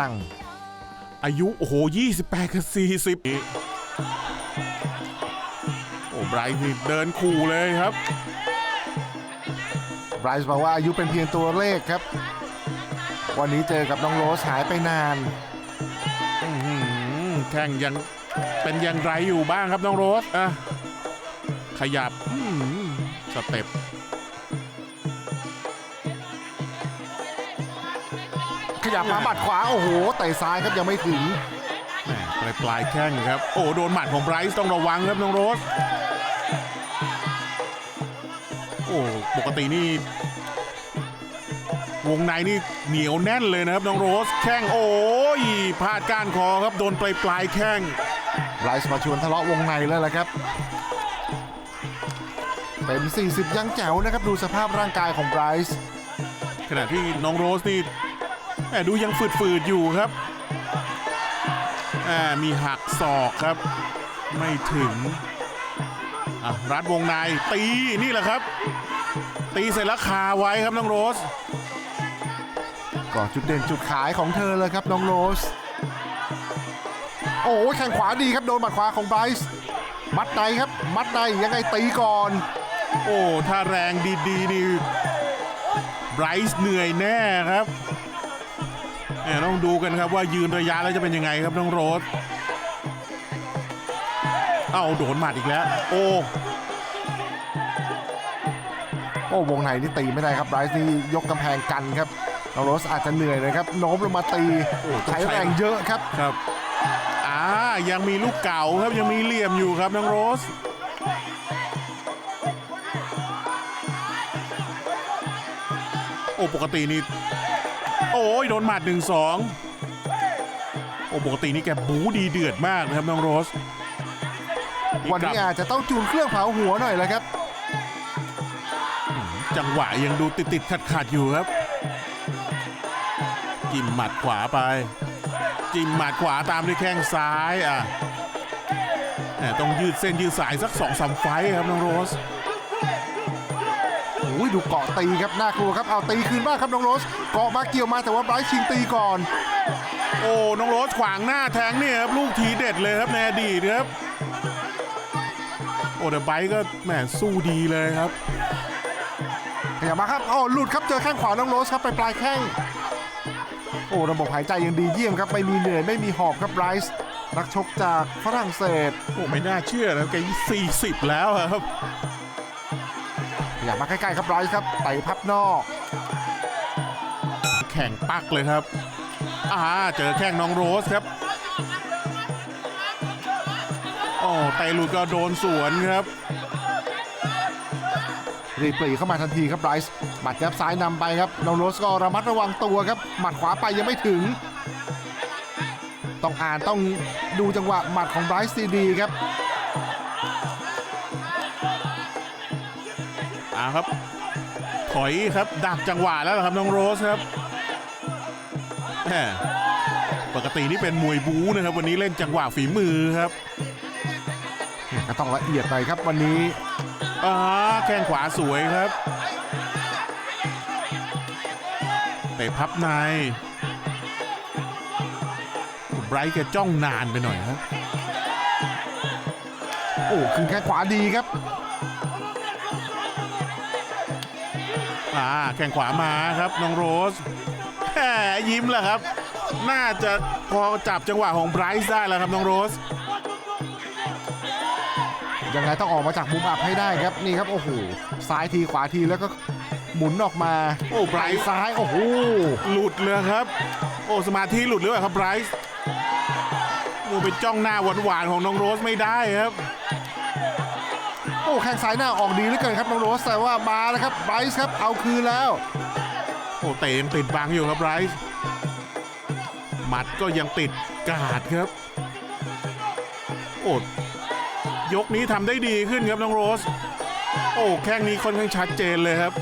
ตั้งอายุ โอ้โห 28 กับ 40 โอ้ไบรท์นี่เดินขู่เลยครับ ไบรซ์บอกว่าอายุเป็นเพียงตัวเลขครับ วันนี้เจอกับน้องโรสหายไปนานอื้อหือแข่งยังเป็นอยังไรอยู่บ้างครับน้องโรสอะขยับอื้อหือสเต็ป ขยับมาหมัดขวา โอ้โหเตะซ้ายครับยังไม่ถึงแหม่ปลายปลายแข้งครับ โอ้โดนหมัดของไบรท์ต้องระวังครับน้องโรสโอ้ปกตินี่วงในนี่เหนียวแน่นเลยนะครับน้องโรส แข้งโอ้ยพลาดก้านคอครับโดนปลายปลายแข้งไบรซ์มาชวนทะเลาะวงในแล้วล่ะครับเป็น40 ยังแจ๋วนะครับ ดูสภาพร่างกายของไบรซ์ขณะที่น้องโรสนี่แหม่ ดูยังฝืดๆอยู่ครับแหม่มีหักศอกครับ ไม่ถึงอะรัดวงในตีนี่แหละครับ ตีเสร็จแล้วคาไว้ครับน้องโรส ก็จุดเด่นจุดขายของเธอเลยครับน้องโรส โอ้แข้งขวาดีครับโดนหมัดขวาของไบรซ์มัดในครับ มัดในยังไงตีก่อน โอ้ถ้าแรงดีๆนี่ไบรท์เหนื่อยแน่ครับ ต้องดูกันครับว่ายืนระยะแล้วจะเป็นยังไงครับน้องโรสเอาโดนหมัดอีกแล้ว โอ้โอ้วงในนี่ตีไม่ได้ครับไบรซ์นี่ยกกำแพงกันครับน้องโรสอาจจะเหนื่อยเลยครับโน้มลงมาตีโอ้ต้องใช้ใช้แรงเยอะครับครับอ่ายังมีลูกเก่าครับยังมีเหลี่ยมอยู่ครับน้องโรสโอ้ปกตินี่ โอ้ยโดนหมัดหนึ่งสองโอ้ปกตินี่แกบูดีเดือดมากนะครับน้องโรสวันนี้อาจจะต้องจูนเครื่องเผาหัวหน่อยแล้วครับ จังหวะยังดูติดติดขัดขัดๆอยู่ครับ จิ้มหมัดขวาไป จิ้มหมัดขวาตามด้วยแข้งซ้ายอะแหมต้องยืดเส้นยืดสายสักสองสามไฟต์ครับน้องโรสโอ้ย ดูเกาะตีครับน่ากลัวครับเอาตีคืนบ้างครับน้องโรสเกาะมาเกี่ยวมาแต่ว่าไบรท์ชิงตีก่อน โอ้น้องโรสขวางหน้าแทงเนี่ยครับลูกทีเด็ดเลยครับในอดีตครับโอ้แต่ไบร์ทก็แหมสู้ดีเลยครับขยับมาครับอ๋อหลุดครับเจอแข้งขวาน้องโรสครับไปปลายแข้งโอ้ระบบหายใจยังดีเยี่ยมครับไม่มีเหนื่อยไม่มีหอบครับไบรท์นักชกจากฝรั่งเศสโอ้ไม่น่าเชื่อนะแกสี่สิบแล้วครับ ขยับมาใกล้ๆครับไบรท์ครับไต่พับนอก แข่งปักเลยครับอ่าเจอแข้งน้องโรสครับโอ้ไตหลุดก็โดนสวนครับ รีบปรีเข้ามาทันทีครับไบรท์หมัดยับซ้ายนำไปครับน้องโรสก็ระมัดระวังตัวครับ หมัดขวาไปยังไม่ถึง ต้องอ่านต้องดูจังหวะหมัดของไบรท์ดีๆครับ ครับ ถอยครับดักจังหวะแล้วเหรอครับน้องโรสครับแหมปกตินี่เป็นมวยบู๊นะครับ วันนี้เล่นจังหวะฝีมือครับก็ต้องละเอียดหน่อยครับวันนี้อ่าแข้งขวาสวยครับเตะพับในไบรท์แกจ้องนานไปหน่อยครับ โอ้คืนแข้งขวาดีครับ อ่าแข้งขวามาครับน้องโรสแหมยิ้มแล้วครับ น่าจะพอจับจังหวะของไบรท์ได้แล้วครับน้องโรส ยังไงต้องออกมาจากมุมอับให้ได้ครับนี่ครับโอ้โหซ้ายทีขวาทีแล้วก็หมุนออกมาโอ้ไบรไปท์ ซ้ายโอ้โหหลุดเลยครับ โอ้สมาธิหลุดหรือเปล่าครับไบรท์โอ้ไปจ้องหน้าหวานๆของน้องโรสไม่ได้ครับ โอ้แข้งซ้ายหน้าออกดีเหลือเกินครับน้องโรสแต่ว่ามาแล้วครับไบรซ์ครับเอาคืนแล้ว โอ้เตะยังติดบังอยู่ครับไบรท์หมัดก็ยังติดกาดครับ โอ้ยกนี้ทำได้ดีขึ้นครับน้องโรส โอ้แข้งนี้ค่อนข้างชัดเจนเลยครับ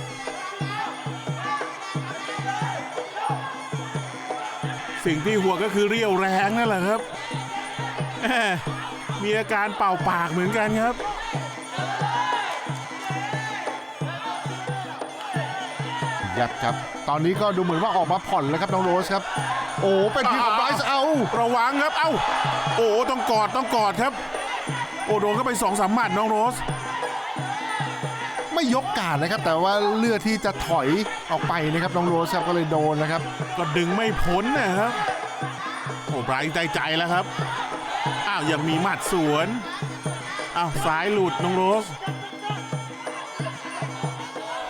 สิ่งที่ห่วงก็คือเรี่ยวแรงนั่นแหละครับ มีอาการเป่าปากเหมือนกันครับ ยับครับ ตอนนี้ก็ดูเหมือนว่าออกมาผ่อนแล้วครับน้องโรสครับ โอ้เป็นทีมของไบรซ์เอาระวังครับเอ้าโอ้ต้องกอดต้องกอดครับ โอ้โดนเข้าไปสองสามหมัดน้องโรส ไม่ยกการนะครับ แต่ว่าเลือกที่จะถอยออกไปนะครับน้องโรสครับก็เลยโดนนะครับ ก็ดึงไม่พ้นนะครับโอ้ไบรท์ใจใจแล้วครับอ้าวยังมีหมัดสวนอ้าวซ้ายหลุดน้องโรสโ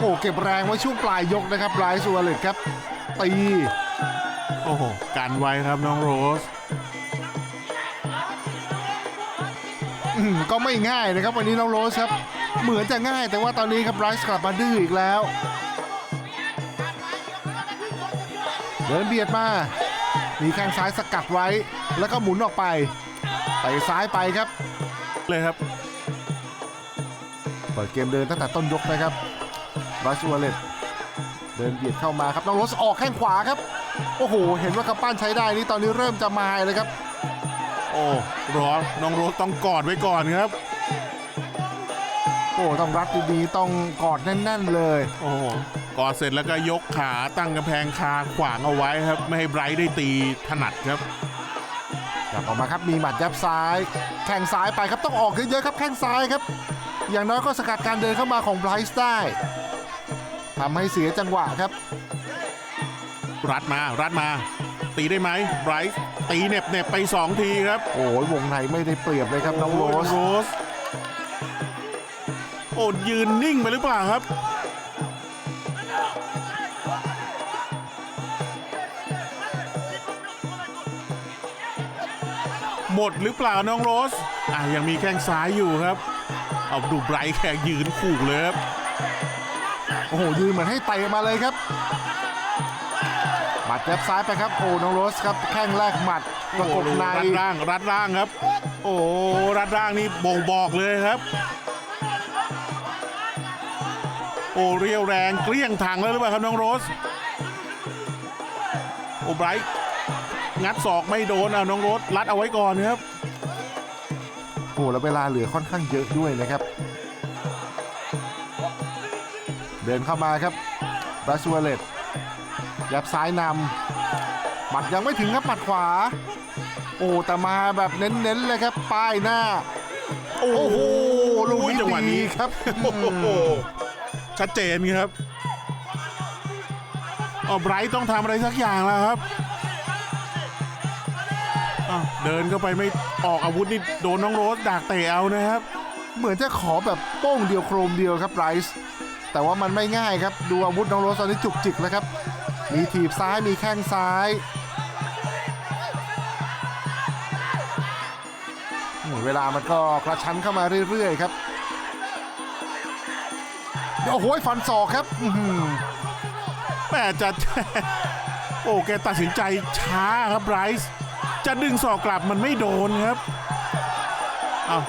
อ้เก็บแรงไว้ช่วงปลายยกนะครับไบรซ์วัวเลตครับตีโอ้โหกันไว้ครับน้องโรสอืมก็ไม่ง่ายนะครับ วันนี้น้องโรสครับ เหมือนจะง่ายแต่ว่าตอนนี้ครับไบรซ์กลับมาดื้ออีกแล้ว เดินเบียดมา มีแข้งซ้ายสกัดไว้ แล้วก็หมุนออกไปเตะซ้ายไปครับ เลยครับ เปิดเกมเดินตั้งแต่ต้นยกนะครับ รัชวัลเลตเดินเบียดเข้ามาครับน้องโรสออกแข้งขวาครับ โอ้โห เห็นว่ากำปั้นใช้ได้นี่ตอนนี้เริ่มจะมาเลยครับ โอ้รอน้องโรสต้องกอดไว้ก่อนครับ โอ้ต้องรัดดีๆต้องกอดแน่น ๆ เลย โอ้โหกอดเสร็จแล้วก็ยกขาตั้งกำแพงคาขวางเอาไว้ครับ ไม่ให้ไบรท์ได้ตีถนัดครับกลับออกมาครับมีหมัดยับซ้ายแข้งซ้ายไปครับต้องออกเยอะๆครับแข้งซ้ายครับ อย่างน้อยก็สกัดการเดินเข้ามาของไบรซ์ได้ ทำให้เสียจังหวะครับ รัดมารัดมา ตีได้ไหมไบรท์ตีเหน็บเหน็บไปสองทีครับโอ้ยวงในไม่ได้เปรียบเลยครับน้องโรสโรสโอ้ยืนนิ่งไปหรือเปล่าครับ หมดหรือเปล่าน้องโรสอะยังมีแข้งซ้ายอยู่ครับ เอาดูไบรท์แค่ยืนขู่เลยครับ โอ้โหยืนเหมือนให้เตะมาเลยครับหมัดยับซ้ายไปครับโอ้น้องโรสครับแข้งแรกหมัดประกบในรัดร่างรัดร่างครับ โอ้รัดร่างนี่บ่งบอกเลยครับ โอ้เรียวแรงเกลี้ยงถังแล้วหรือเปล่าครับน้องโรสโอ้ไบรท์งัดศอกไม่โดนเอาน้องโรสรัดเอาไว้ก่อนครับโอ้แล้วเวลาเหลือค่อนข้างเยอะด้วยนะครับ เดินเข้ามาครับบราซูเลตยับซ้ายนำหมัดยังไม่ถึงครับหมัดขวา โอ้แต่มาแบบเน้นๆเลยครับ ป้ายหน้า โอ้โหลูกนี้จังหวะดีนี้ครับโอ้โหชัดเจนครับเอาไบรท์ต้องทำอะไรสักอย่างแล้วครับอ้าวเดินเข้าไปไม่ออกอาวุธนี่โดนน้องโรสดักเตะเอานะครับ เหมือนจะขอแบบโป้งเดียวโครมเดียวครับไรส์ แต่ว่ามันไม่ง่ายครับ ดูอาวุธน้องโรสตอนนี้จุกจิกแล้วครับ มีถีบซ้ายมีแข้งซ้ายเวลามันก็กระชั้นเข้ามาเรื่อยๆครับโอ้โหฟันศอกครับแม่จะโอ้แกตัดสินใจช้าครับไรส์จะดึงศอกกลับมันไม่โดนครับ เอา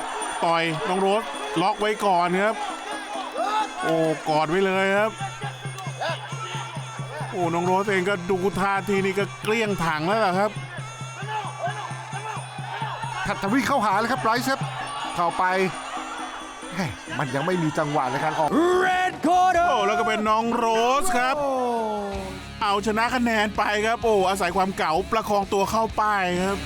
ต่อยน้องโรสล็อกไว้ก่อนครับ โอ้กอดไว้เลยครับ โอ้น้องโรสเองก็ดูท่าทีนี่ก็เกลี้ยงถังแล้วล่ะครับถัดทวีเข้าหาเลยครับไรส์ครับเข้าไปแหม่มันยังไม่มีจังหวะในการออก Red corner. โอ้แล้วก็เป็นน้องโรสครับ เอาชนะคะแนนไปครับ โอ้อาศัยความเก๋าประคองตัวเข้าป้ายครับ